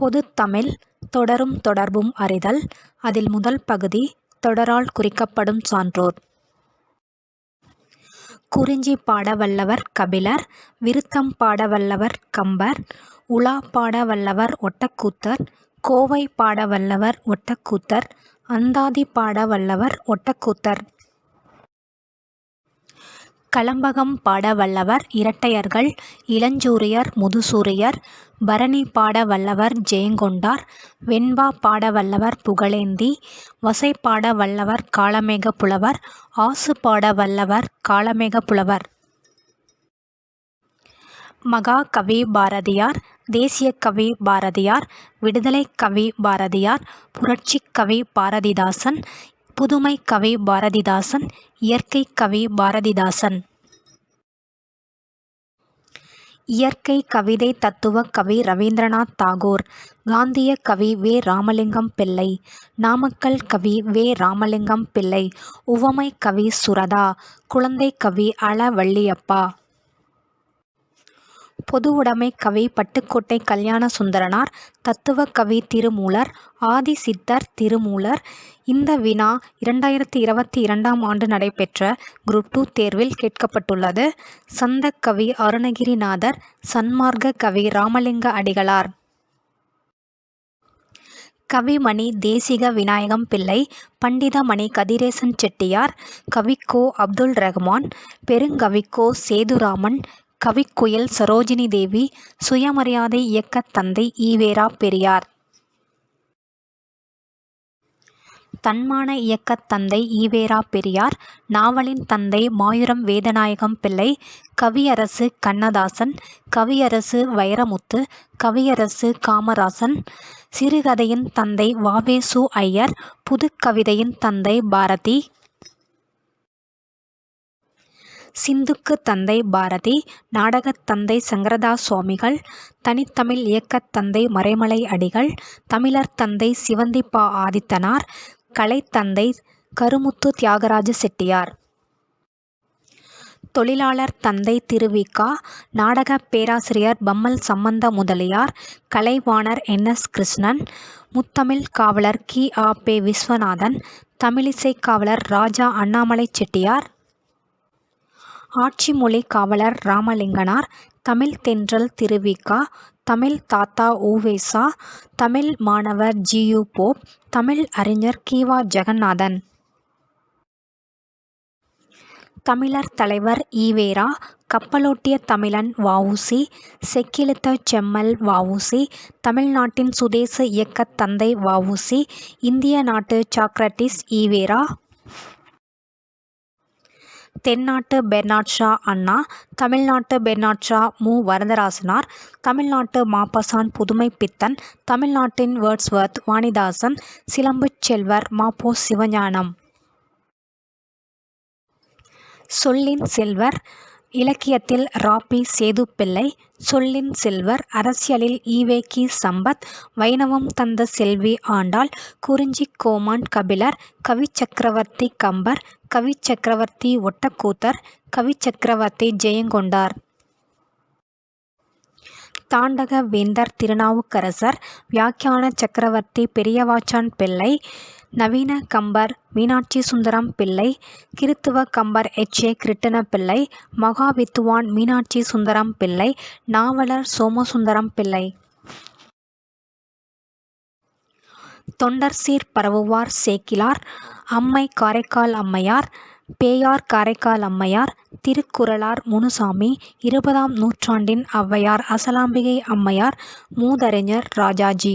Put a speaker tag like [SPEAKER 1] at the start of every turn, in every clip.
[SPEAKER 1] பொதுத்தமிழ் தொடரும் தொடர்பும் அறிதல் அதில் முதல் பகுதி தொடரால் குறிக்கப்படும் சான்றோர்
[SPEAKER 2] குறிஞ்சி பாடவல்லவர் கபிலர் விருத்தம் பாடவல்லவர் கம்பர் உலா பாடவல்லவர் ஒட்டக்கூத்தர் கோவை பாடவல்லவர் ஒட்டக்கூத்தர் அந்தாதி பாடவல்லவர் ஒட்டக்கூத்தர் கலம்பகம் பாட வல்லவர் இரட்டையர்கள் இளஞ்சூரியர் முதுசூரியர் பரணி பாட வல்லவர் ஜெயங்கொண்டார் வெண்பா பாட வல்லவர் புகழேந்தி வசை பாட வல்லவர் காளமேக புலவர் ஆசு பாட வல்லவர் காளமேக புலவர் மகா கவி பாரதியார் தேசிய கவி பாரதியார் விடுதலை கவி பாரதியார் புரட்சி கவி பாரதிதாசன் புதுமை கவி பாரதிதாசன் இயற்கை கவி பாரதிதாசன் இயற்கை கவிதை தத்துவ கவி ரவீந்திரநாத் தாகூர் காந்திய கவி வே ராமலிங்கம் பிள்ளை நாமக்கல் கவி வே ராமலிங்கம் பிள்ளை உவமை கவி சுரதா குழந்தை கவி அல வள்ளியப்பா பொதுவுடைமை கவி பட்டுக்கோட்டை கல்யாண சுந்தரனார் தத்துவ கவி திருமூலர் ஆதி சித்தர் திருமூலர் இந்த வினா இரண்டாயிரத்தி இருபத்தி இரண்டாம் ஆண்டு நடைபெற்ற குரூப் டூ தேர்வில் கேட்கப்பட்டுள்ளது சந்த கவி அருணகிரிநாதர் சன்மார்க்க கவி ராமலிங்க அடிகளார் கவிமணி தேசிக விநாயகம் பிள்ளை பண்டிதமணி கதிரேசன் செட்டியார் கவிக்கோ அப்துல் ரஹ்மான் பெருங்கவிக்கோ சேதுராமன் கவிக்குயில் சரோஜினி தேவி சுயமரியாதை இயக்க தந்தை ஈவேரா பெரியார் தன்மான இயக்க தந்தை ஈவேரா பெரியார் நாவலின் தந்தை மாயுரம் வேதநாயகம் பிள்ளை கவியரசு கண்ணதாசன் கவியரசு வைரமுத்து கவியரசு காமராசன் சிறுகதையின் தந்தை வாவேசு ஐயர் புதுக்கவிதையின் தந்தை பாரதி சிந்துக்கு தந்தை பாரதி நாடகத் தந்தை சங்கரதாஸ் சுவாமிகள் தனித்தமிழ் இயக்கத் தந்தை மறைமலை அடிகள் தமிழர் தந்தை சிவந்தி பா ஆதித்தனார் கலைத்தந்தை கருமுத்து தியாகராஜ செட்டியார் தொழிலாளர் தந்தை திருவிக்கா நாடக பேராசிரியர் பம்மல் சம்பந்த முதலியார் கலைவாணர் என் எஸ் கிருஷ்ணன் முத்தமிழ் காவலர் கி ஆ பே விஸ்வநாதன் தமிழிசை காவலர் ராஜா அண்ணாமலை செட்டியார் ஆட்சிமொழி காவலர் ராமலிங்கனார் தமிழ் தென்றல் திருவிக்கா தமிழ் தாத்தா உவேசா தமிழ் மாணவர் ஜியு போப் தமிழ் அறிஞர் கீவா ஜெகநாதன் தமிழர் தலைவர் ஈவேரா கப்பலோட்டிய தமிழன் வவுசி செக்கிழுத்த செம்மல் வவுசி தமிழ்நாட்டின் சுதேச இயக்க தந்தை வவுசி இந்திய நாட்டு சாக்ரட்டிஸ் ஈவேரா தென்னாட்டு பெர்னாட்ஷா அண்ணா தமிழ்நாட்டு பெர்னாட்ஷா மு வரதராசனார் தமிழ்நாட்டு மாப்பசான் புதுமை பித்தன் தமிழ்நாட்டின் வேர்ட்ஸ்வர்த் வாணிதாசன் சிலம்புச் செல்வர் மாப்போ சிவஞானம் சொல்லின் செல்வர் இலக்கியத்தில் ராபி சேது பிள்ளை சொல்லின் செல்வர் அரசியலில் ஈவேகி சம்பத் வைணவம் தந்த செல்வி ஆண்டாள் குறிஞ்சி கோமான் கபிலர் கவி சக்கரவர்த்தி கம்பர் கவிச்சக்கரவர்த்தி ஒட்டக்கூத்தர் கவிச்சக்கரவர்த்தி ஜெயங்கொண்டார் தாண்டக வேந்தர் திருநாவுக்கரசர் வியாக்கியான சக்கரவர்த்தி பெரியவாச்சான் பிள்ளை நவீன கம்பர் மீனாட்சி சுந்தரம் பிள்ளை கிறித்துவ கம்பர் எச் ஏ கிருட்டின பிள்ளை மகாவித்துவான் மீனாட்சி சுந்தரம் பிள்ளை நாவலர் சோமசுந்தரம் பிள்ளை தொண்டர்சீர் பரவுவார் சேக்கிலார் அம்மை காரைக்கால் அம்மையார் பேயார் காரைக்கால் அம்மையார் திருக்குறளார் முனுசாமி இருபதாம் நூற்றாண்டின் ஔவையார் அசலாம்பிகை அம்மையார் மூதறிஞர் ராஜாஜி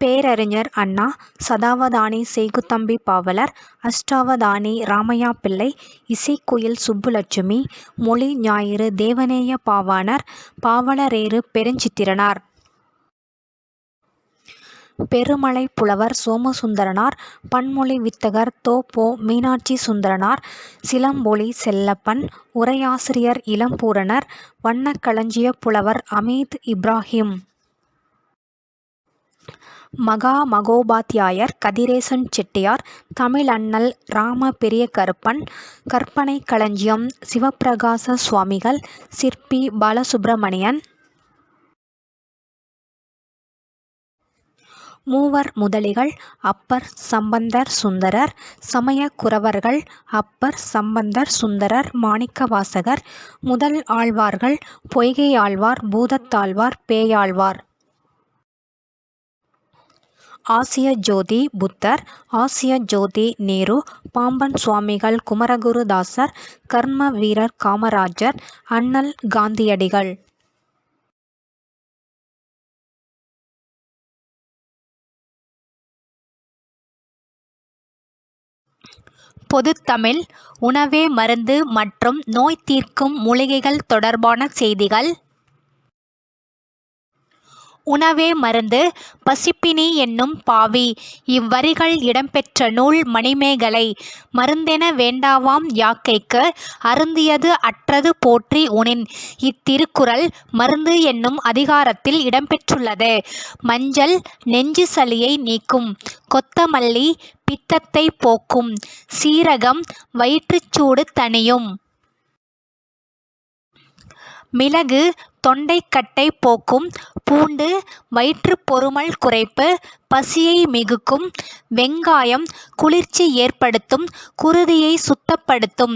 [SPEAKER 2] பேரறிஞர் அண்ணா சதாவதானி செய்குத்தம்பி பாவலர் அஷ்டாவதானி ராமையா பிள்ளை இசைக்குயில் சுப்புலட்சுமி மொழி ஞாயிறு தேவநேய பாவாணர் பாவலரேறு பெருஞ்சித்திரனார் பெருமலை புலவர் சோமசுந்தரனார் பன்மொழி வித்தகர் தோப்போ மீனாட்சி சுந்தரனார் சிலம்பொலி செல்லப்பன் உரையாசிரியர் இளம்பூரணர் வண்ணக்களஞ்சிய புலவர் அமீத் இப்ராஹிம் மகா மகோபாத்தியாயர் கதிரேசன் செட்டியார் தமிழண்ணல் ராம பெரிய கருப்பன் கற்பனை களஞ்சியம் சிவப்பிரகாச சுவாமிகள் சிற்பி பாலசுப்பிரமணியன் மூவர் முதலிகள் அப்பர் சம்பந்தர் சுந்தரர் சமய குரவர்கள் அப்பர் சம்பந்தர் சுந்தரர் மாணிக்கவாசகர் முதல் ஆழ்வார்கள் பொய்கை ஆழ்வார் பூதத்தாழ்வார் பேயாழ்வார் ஆசிய ஜோதி புத்தர் ஆசிய ஜோதி நேரு பாம்பன் சுவாமிகள் குமரகுருதாசர் கர்ம வீரர் காமராஜர்
[SPEAKER 1] அண்ணல் காந்தியடிகள் பொதுத்தமிழ் உணவே மருந்து மற்றும் நோய் தீர்க்கும்
[SPEAKER 2] மூலிகைகள் தொடர்பான செய்திகள் உணவே மருந்து பசிப்பினி என்னும் பாவி இவ்வரிகள் இடம்பெற்ற நூல் மணிமேகலை மருந்தென வேண்டாவாம் யாக்கைக்கு அருந்தியது அற்றது போற்றி உனின் இத்திருக்குறள் மருந்து என்னும் அதிகாரத்தில் இடம்பெற்றுள்ளது மஞ்சள் நெஞ்சு சளியை நீக்கும் கொத்தமல்லி பித்தத்தை போக்கும் சீரகம் வயிற்றுச்சூடு தனியும் மிளகு தொண்டைக்கட்டை போக்கும் பூண்டு வயிற்று பொருமல் குறைப்பு பசியை மிகுக்கும் வெங்காயம் குளிர்ச்சி ஏற்படுத்தும் குருதியை சுத்தப்படுத்தும்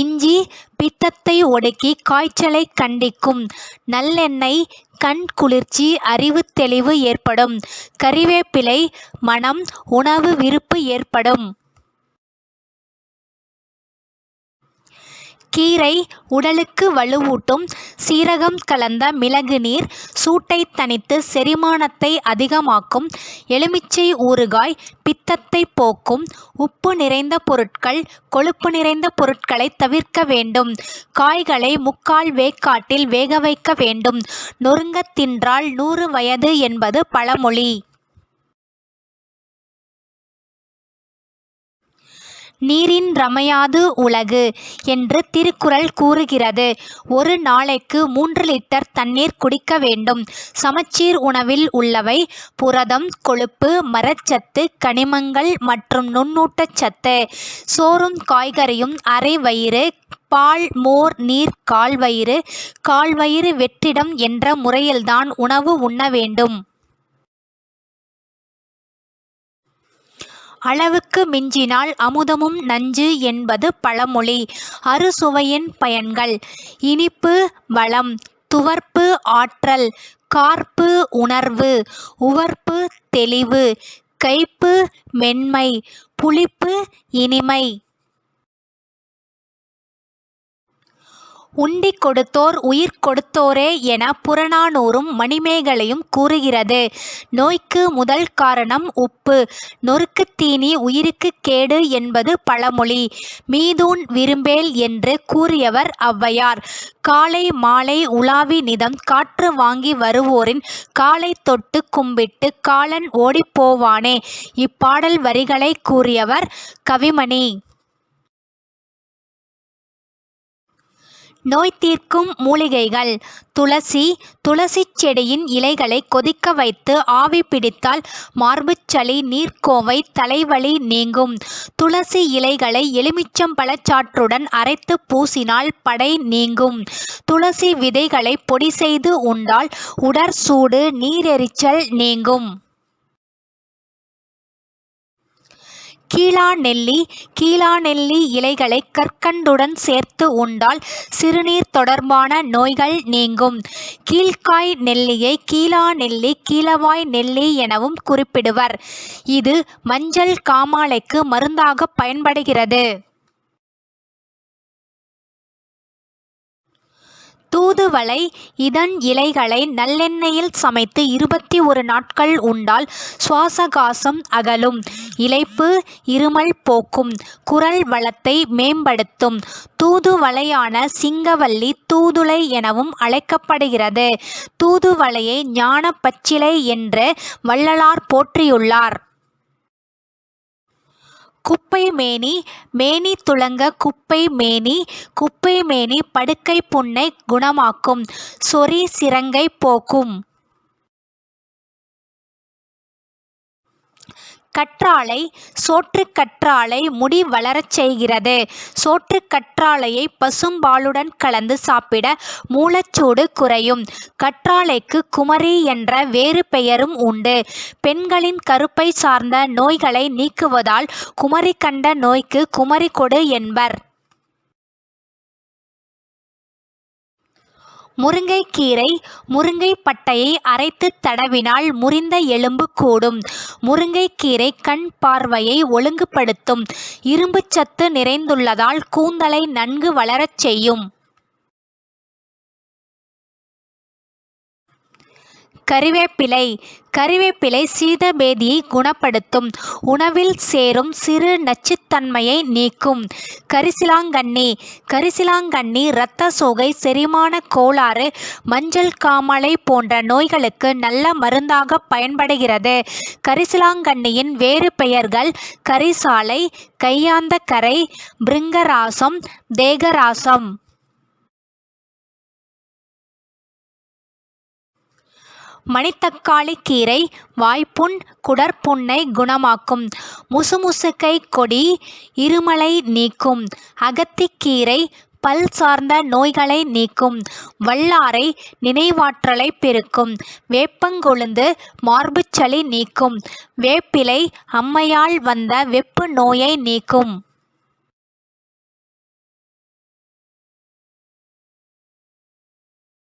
[SPEAKER 2] இஞ்சி பித்தத்தை ஒடுக்கி காய்ச்சலை கண்டிக்கும் நல்லெண்ணெய் கண் குளிர்ச்சி அறிவு தெளிவு
[SPEAKER 1] ஏற்படும் கறிவேப்பிலை மனம் உணவு விருப்பு ஏற்படும் கீரை உடலுக்கு வலுவூட்டும் சீரகம் கலந்த மிளகு நீர் சூட்டை தணித்து செரிமானத்தை
[SPEAKER 2] அதிகமாக்கும் எலுமிச்சை ஊறுகாய் பித்தத்தை போக்கும் உப்பு நிறைந்த பொருட்கள் கொழுப்பு நிறைந்த பொருட்களை தவிர்க்க வேண்டும் காய்களை
[SPEAKER 1] முக்கால் வேக்காட்டில் வேக வைக்க வேண்டும் நொறுங்க தின்றால் நூறு வயது என்பது பழமொழி நீரின் ரமையாது உலகு என்று திருக்குறள் கூறுகிறது
[SPEAKER 2] ஒரு நாளைக்கு மூன்று லிட்டர் தண்ணீர் குடிக்க வேண்டும் சமச்சீர் உணவில் உள்ளவை புரதம் கொழுப்பு மரச்சத்து கனிமங்கள் மற்றும் நுண்ணூட்டச்சத்து சோறும் காய்கறியும் அரை வயிறு பால் மோர் நீர் கால்வயிறு
[SPEAKER 1] கால்வயிறு வெற்றிடம் என்ற முறையில்தான் உணவு உண்ண வேண்டும் அளவுக்கு மிஞ்சினால் அமுதமும் நஞ்சு என்பது பழமொழி அறுசுவையின் பயன்கள்
[SPEAKER 2] இனிப்பு வளம் துவர்ப்பு ஆற்றல் கார்ப்பு உணர்வு
[SPEAKER 1] உவர்ப்பு தெளிவு கைப்பு மென்மை புளிப்பு இனிமை உண்டிக் கொடுத்தோர் உயிர் கொடுத்தோரே என புறநானூறும் மணிமேகலையும் கூறுகிறது
[SPEAKER 2] நோய்க்கு முதல் காரணம் உப்பு நொறுக்குத் தீனி உயிருக்குக் கேடு என்பது பழமொழி மீதூன் விரும்பேல் என்று கூறியவர் அவ்வையார் காலை மாலை உலாவி நிதம் காற்று வாங்கி வருவோரின் காலை தொட்டு
[SPEAKER 1] கும்பிட்டு காலன் ஓடிப்போவானே இப்பாடல் வரிகளை கூறியவர் கவிமணி நோய் தீர்க்கும் மூலிகைகள் துளசி துளசி செடியின் இலைகளை கொதிக்க வைத்து
[SPEAKER 2] ஆவி பிடித்தால் மார்புச்சளி நீர்க்கோவை தலைவலி நீங்கும் துளசி இலைகளை எலுமிச்சம்பழச்சாற்றுடன் அரைத்து பூசினால் படை நீங்கும்
[SPEAKER 1] துளசி விதைகளை பொடி செய்து உண்டால் உடற்சூடு நீரெரிச்சல் நீங்கும் கீழாநெல்லி கீழாநெல்லி இலைகளை கற்கண்டுடன் சேர்த்து உண்டால் சிறுநீர்
[SPEAKER 2] தொடர்பான நோய்கள் நீங்கும் கீழ்காய் நெல்லியை கீழாநெல்லி கீழவாய்
[SPEAKER 1] நெல்லி எனவும் குறிப்பிடுவர் இது மஞ்சள் காமாலைக்கு மருந்தாக பயன்படுகிறது தூதுவளை இதன் இலைகளை நல்லெண்ணெயில் சமைத்து இருபத்தி ஒரு
[SPEAKER 2] நாட்கள் உண்டால் சுவாசகாசம் அகலும் இலைப்பு இருமல் போக்கும் குரல் வளத்தை மேம்படுத்தும் தூதுவளையான சிங்கவல்லி தூதுளை எனவும் அழைக்கப்படுகிறது தூதுவளையை ஞான பச்சிலை என்று வள்ளலார் போற்றியுள்ளார் குப்பை மேனி மேனி துலங்க குப்பை மேனி குப்பை மேனி படுக்கை புண்ணை
[SPEAKER 1] குணமாக்கும் சொறி சிரங்கை போக்கும் கற்றாழை சோற்றுக்கற்றாழை
[SPEAKER 2] முடி வளரச் செய்கிறது சோற்றுக்கற்றாழையை பசும்பாலுடன் கலந்து சாப்பிட மூலச்சூடு குறையும் கற்றாழைக்கு குமரி என்ற வேறு பெயரும்
[SPEAKER 1] உண்டு பெண்களின் கருப்பை சார்ந்த நோய்களை நீக்குவதால் குமரிக்கண்ட நோய்க்கு குமரிக்கொடு என்பர் முருங்கைக்கீரை முருங்கை பட்டையை அரைத்து தடவினால்
[SPEAKER 2] முறிந்த எலும்பு கூடும் முருங்கைக்கீரை கண் பார்வையை ஒழுங்குபடுத்தும்
[SPEAKER 1] சத்து நிறைந்துள்ளதால் கூந்தலை நன்கு வளரச் செய்யும் கறிவேப்பிலை கறிவேப்பிலை சீதபேதியை குணப்படுத்தும் உணவில் சேரும் சிறு நச்சுத்தன்மையை
[SPEAKER 2] நீக்கும் கரிசிலாங்கண்ணி கரிசிலாங்கண்ணி இரத்த சோகை செரிமான கோளாறு மஞ்சள் காமாலை போன்ற நோய்களுக்கு நல்ல மருந்தாக பயன்படுகிறது கரிசிலாங்கண்ணியின் வேறு பெயர்கள் கரிசாலை
[SPEAKER 1] கையாந்த கரை பிருங்கராசம் தேகராசம் மணித்தக்காளிக் கீரை வாய்ப்புண் குடற்புண்ணை குணமாக்கும் முசுமுசுக்கை கொடி
[SPEAKER 2] இருமலை நீக்கும் அகத்திக்கீரை கீரை பல் சார்ந்த நோய்களை நீக்கும் வல்லாரை நினைவாற்றலை பெருக்கும் வேப்பங்கொழுந்து
[SPEAKER 1] மார்புச்சளி நீக்கும் வேப்பிலை அம்மையால் வந்த வெப்பு நோயை நீக்கும்